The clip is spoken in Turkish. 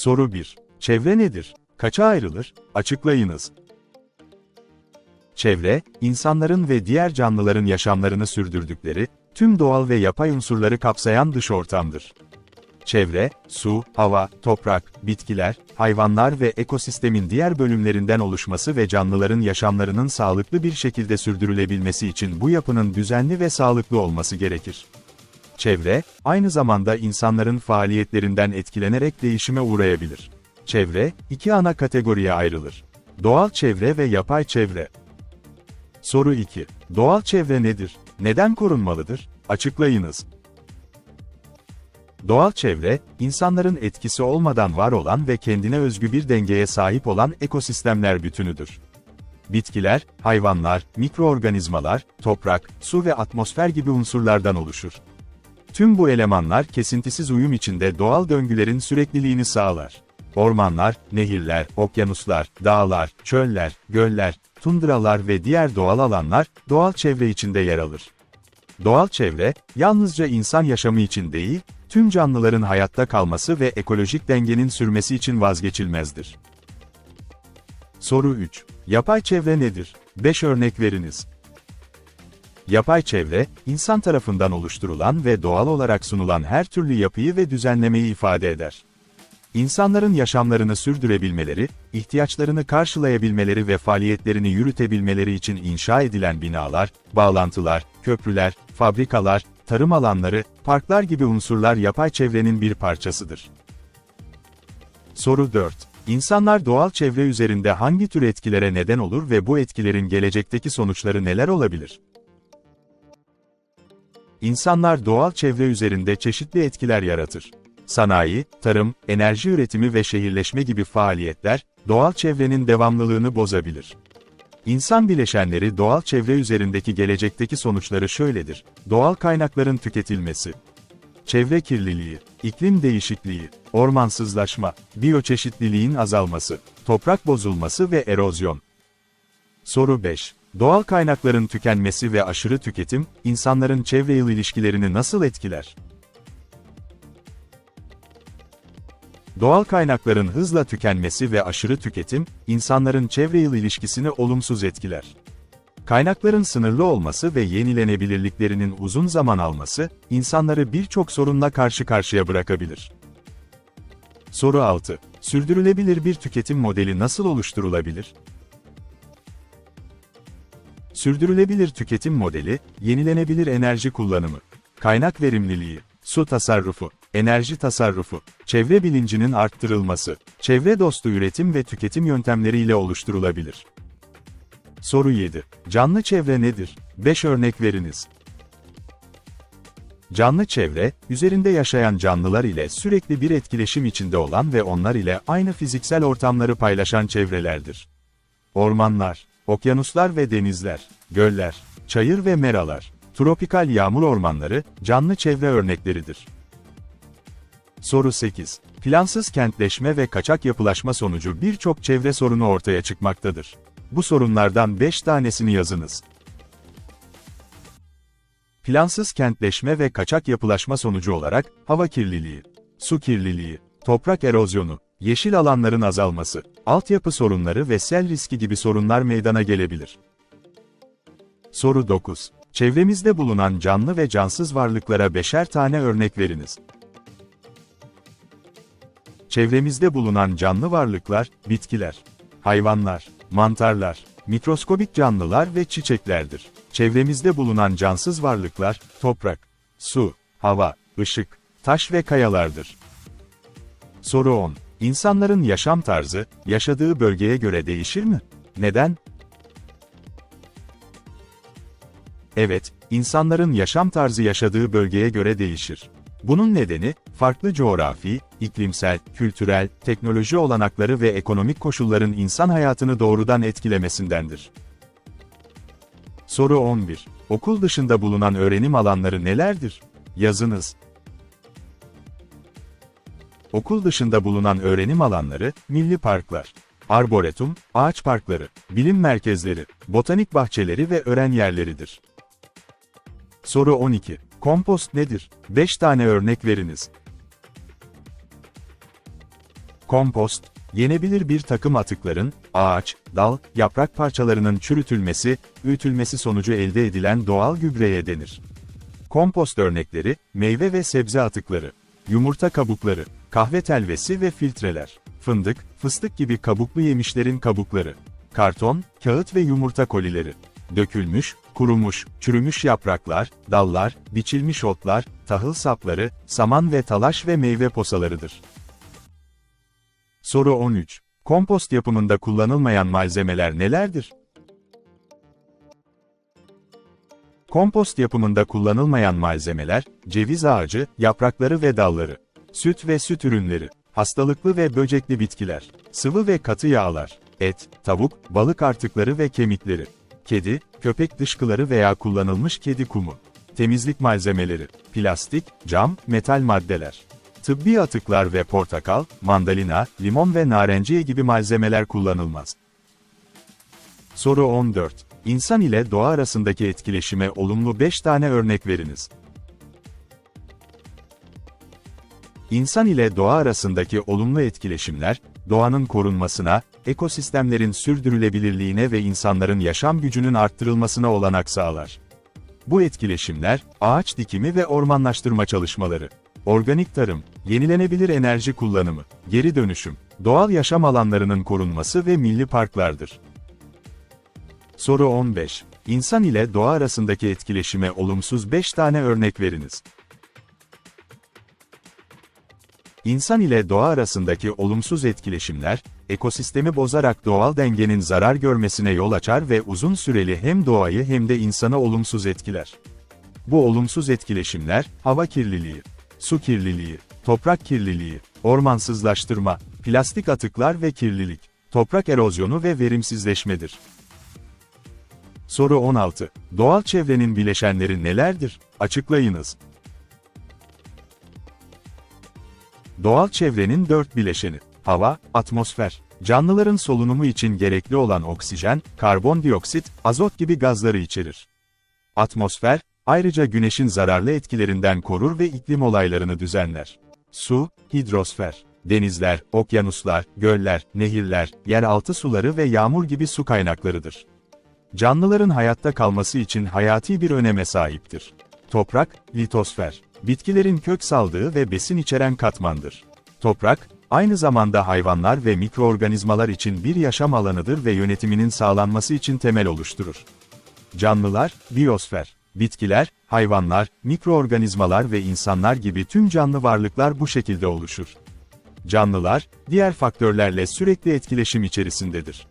Soru 1. Çevre nedir? Kaça ayrılır? Açıklayınız. Çevre, insanların ve diğer canlıların yaşamlarını sürdürdükleri, tüm doğal ve yapay unsurları kapsayan dış ortamdır. Çevre, su, hava, toprak, bitkiler, hayvanlar ve ekosistemin diğer bölümlerinden oluşması ve canlıların yaşamlarının sağlıklı bir şekilde sürdürülebilmesi için bu yapının düzenli ve sağlıklı olması gerekir. Çevre, aynı zamanda insanların faaliyetlerinden etkilenerek değişime uğrayabilir. Çevre, iki ana kategoriye ayrılır. Doğal çevre ve yapay çevre. Soru 2. Doğal çevre nedir? Neden korunmalıdır? Açıklayınız. Doğal çevre, insanların etkisi olmadan var olan ve kendine özgü bir dengeye sahip olan ekosistemler bütünüdür. Bitkiler, hayvanlar, mikroorganizmalar, toprak, su ve atmosfer gibi unsurlardan oluşur. Tüm bu elemanlar kesintisiz uyum içinde doğal döngülerin sürekliliğini sağlar. Ormanlar, nehirler, okyanuslar, dağlar, çöller, göller, tundralar ve diğer doğal alanlar, doğal çevre içinde yer alır. Doğal çevre, yalnızca insan yaşamı için değil, tüm canlıların hayatta kalması ve ekolojik dengenin sürmesi için vazgeçilmezdir. Soru 3. Yapay çevre nedir? 5 örnek veriniz. Yapay çevre, insan tarafından oluşturulan ve doğal olarak sunulan her türlü yapıyı ve düzenlemeyi ifade eder. İnsanların yaşamlarını sürdürebilmeleri, ihtiyaçlarını karşılayabilmeleri ve faaliyetlerini yürütebilmeleri için inşa edilen binalar, bağlantılar, köprüler, fabrikalar, tarım alanları, parklar gibi unsurlar yapay çevrenin bir parçasıdır. Soru 4. İnsanlar doğal çevre üzerinde hangi tür etkilere neden olur ve bu etkilerin gelecekteki sonuçları neler olabilir? İnsanlar doğal çevre üzerinde çeşitli etkiler yaratır. Sanayi, tarım, enerji üretimi ve şehirleşme gibi faaliyetler, doğal çevrenin devamlılığını bozabilir. İnsan bileşenleri doğal çevre üzerindeki gelecekteki sonuçları şöyledir. Doğal kaynakların tüketilmesi, çevre kirliliği, iklim değişikliği, ormansızlaşma, biyoçeşitliliğin azalması, toprak bozulması ve erozyon. Soru 5. Doğal kaynakların tükenmesi ve aşırı tüketim, insanların çevre yıl ilişkilerini nasıl etkiler? Doğal kaynakların hızla tükenmesi ve aşırı tüketim, insanların çevre yıl ilişkisini olumsuz etkiler. Kaynakların sınırlı olması ve yenilenebilirliklerinin uzun zaman alması, insanları birçok sorunla karşı karşıya bırakabilir. Soru 6. Sürdürülebilir bir tüketim modeli nasıl oluşturulabilir? Sürdürülebilir tüketim modeli, yenilenebilir enerji kullanımı, kaynak verimliliği, su tasarrufu, enerji tasarrufu, çevre bilincinin arttırılması, çevre dostu üretim ve tüketim yöntemleriyle oluşturulabilir. Soru 7. Canlı çevre nedir? 5 örnek veriniz. Canlı çevre, üzerinde yaşayan canlılar ile sürekli bir etkileşim içinde olan ve onlar ile aynı fiziksel ortamları paylaşan çevrelerdir. Ormanlar, okyanuslar ve denizler, göller, çayır ve meralar, tropikal yağmur ormanları, canlı çevre örnekleridir. Soru 8. Plansız kentleşme ve kaçak yapılaşma sonucu birçok çevre sorunu ortaya çıkmaktadır. Bu sorunlardan 5 tanesini yazınız. Plansız kentleşme ve kaçak yapılaşma sonucu olarak, hava kirliliği, su kirliliği, toprak erozyonu, yeşil alanların azalması, altyapı sorunları ve sel riski gibi sorunlar meydana gelebilir. Soru 9. Çevremizde bulunan canlı ve cansız varlıklara beşer tane örnek veriniz. Çevremizde bulunan canlı varlıklar, bitkiler, hayvanlar, mantarlar, mikroskobik canlılar ve çiçeklerdir. Çevremizde bulunan cansız varlıklar, toprak, su, hava, ışık, taş ve kayalardır. Soru 10. İnsanların yaşam tarzı, yaşadığı bölgeye göre değişir mi? Neden? Evet, insanların yaşam tarzı yaşadığı bölgeye göre değişir. Bunun nedeni, farklı coğrafi, iklimsel, kültürel, teknoloji olanakları ve ekonomik koşulların insan hayatını doğrudan etkilemesindendir. Soru 11. Okul dışında bulunan öğrenim alanları nelerdir? Yazınız. Okul dışında bulunan öğrenim alanları, milli parklar, arboretum, ağaç parkları, bilim merkezleri, botanik bahçeleri ve öğren yerleridir. Soru 12. Kompost nedir? 5 tane örnek veriniz. Kompost, yenebilir bir takım atıkların, ağaç, dal, yaprak parçalarının çürütülmesi, öğütülmesi sonucu elde edilen doğal gübreye denir. Kompost örnekleri, meyve ve sebze atıkları, yumurta kabukları, kahve telvesi ve filtreler, fındık, fıstık gibi kabuklu yemişlerin kabukları, karton, kağıt ve yumurta kolileri, dökülmüş, kurumuş, çürümüş yapraklar, dallar, biçilmiş otlar, tahıl sapları, saman ve talaş ve meyve posalarıdır. Soru 13. Kompost yapımında kullanılmayan malzemeler nelerdir? Kompost yapımında kullanılmayan malzemeler, ceviz ağacı, yaprakları ve dalları, süt ve süt ürünleri, hastalıklı ve böcekli bitkiler, sıvı ve katı yağlar, et, tavuk, balık artıkları ve kemikleri, kedi, köpek dışkıları veya kullanılmış kedi kumu, temizlik malzemeleri, plastik, cam, metal maddeler, tıbbi atıklar ve portakal, mandalina, limon ve narenciye gibi malzemeler kullanılmaz. Soru 14. İnsan ile doğa arasındaki etkileşime olumlu 5 tane örnek veriniz. İnsan ile doğa arasındaki olumlu etkileşimler, doğanın korunmasına, ekosistemlerin sürdürülebilirliğine ve insanların yaşam gücünün arttırılmasına olanak sağlar. Bu etkileşimler, ağaç dikimi ve ormanlaştırma çalışmaları, organik tarım, yenilenebilir enerji kullanımı, geri dönüşüm, doğal yaşam alanlarının korunması ve milli parklardır. Soru 15. İnsan ile doğa arasındaki etkileşime olumsuz 5 tane örnek veriniz. İnsan ile doğa arasındaki olumsuz etkileşimler, ekosistemi bozarak doğal dengenin zarar görmesine yol açar ve uzun süreli hem doğayı hem de insanı olumsuz etkiler. Bu olumsuz etkileşimler, hava kirliliği, su kirliliği, toprak kirliliği, ormansızlaştırma, plastik atıklar ve kirlilik, toprak erozyonu ve verimsizleşmedir. Soru 16. Doğal çevrenin bileşenleri nelerdir? Açıklayınız. Doğal çevrenin dört bileşeni. Hava, atmosfer, canlıların solunumu için gerekli olan oksijen, karbondioksit, azot gibi gazları içerir. Atmosfer, ayrıca güneşin zararlı etkilerinden korur ve iklim olaylarını düzenler. Su, hidrosfer, denizler, okyanuslar, göller, nehirler, yeraltı suları ve yağmur gibi su kaynaklarıdır. Canlıların hayatta kalması için hayati bir öneme sahiptir. Toprak, litosfer, bitkilerin kök saldığı ve besin içeren katmandır. Toprak, aynı zamanda hayvanlar ve mikroorganizmalar için bir yaşam alanıdır ve yönetiminin sağlanması için temel oluşturur. Canlılar, biyosfer, bitkiler, hayvanlar, mikroorganizmalar ve insanlar gibi tüm canlı varlıklar bu şekilde oluşur. Canlılar, diğer faktörlerle sürekli etkileşim içerisindedir.